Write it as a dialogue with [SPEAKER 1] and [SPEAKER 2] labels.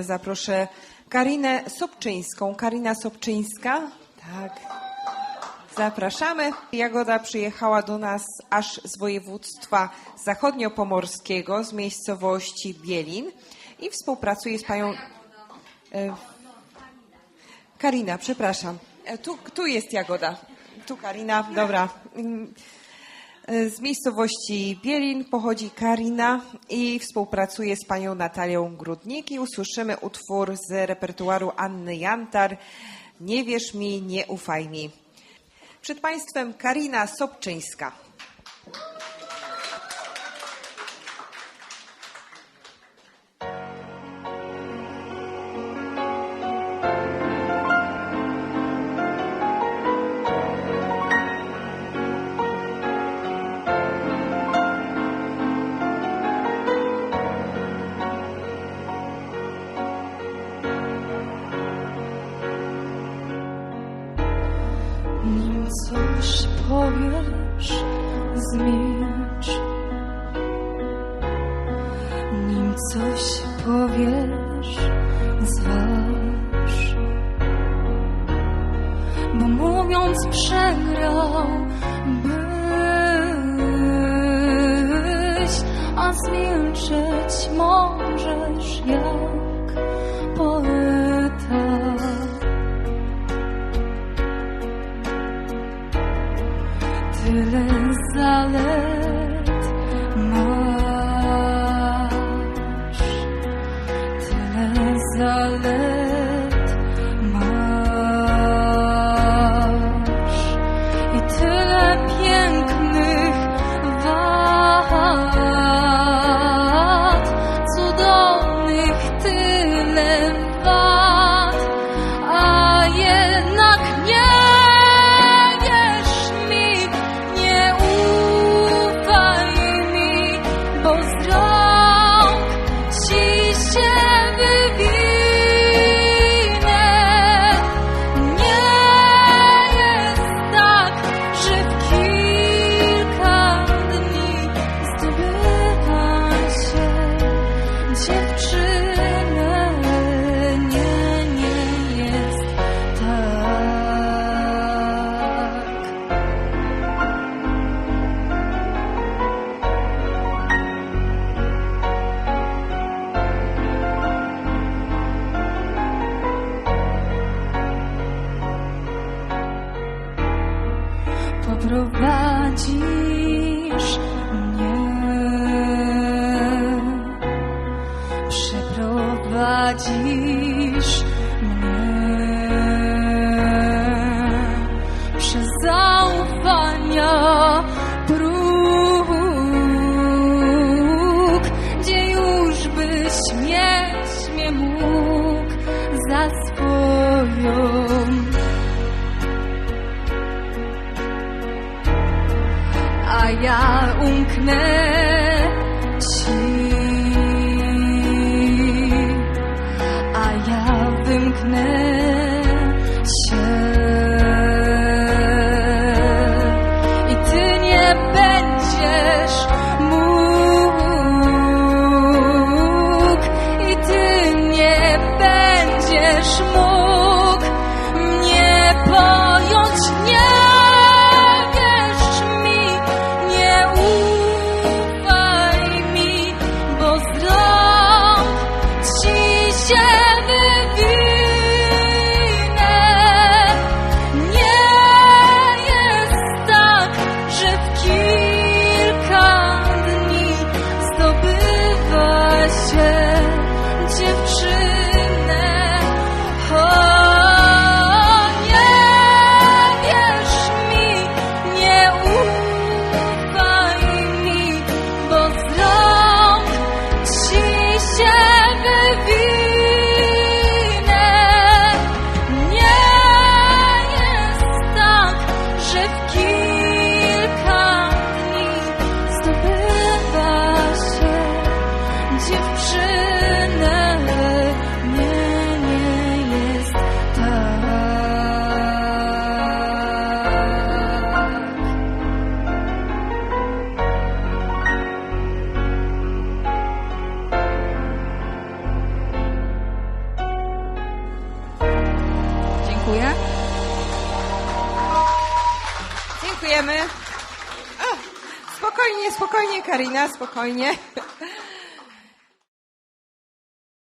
[SPEAKER 1] Zaproszę Karinę Sobczyńską. Karina Sobczyńska. Tak. Zapraszamy. Jagoda przyjechała do nas aż z województwa zachodniopomorskiego, z miejscowości Bielin i współpracuje z panią... E, Karina, przepraszam. E, Tu, tu jest Jagoda. Tu Karina, dobra. E, Z miejscowości Bielin pochodzi Karina i współpracuje z panią Natalią Grudnik i usłyszymy utwór z repertuaru Anny Jantar Nie wierz mi, nie ufaj mi. Przed państwem Karina Sobczyńska.
[SPEAKER 2] Zmiecz. Nim coś powiesz, zważ. Bo mówiąc przegrał byś, a zmiilczeć możesz jak Tüm zalim poprowadzisz mnie, przeprowadzisz mnie przez zaufania próg, gdzie już byś mieć mnie mógł za swoją. unknä
[SPEAKER 1] Dziękujemy. Spokojnie, spokojnie, Karina, spokojnie.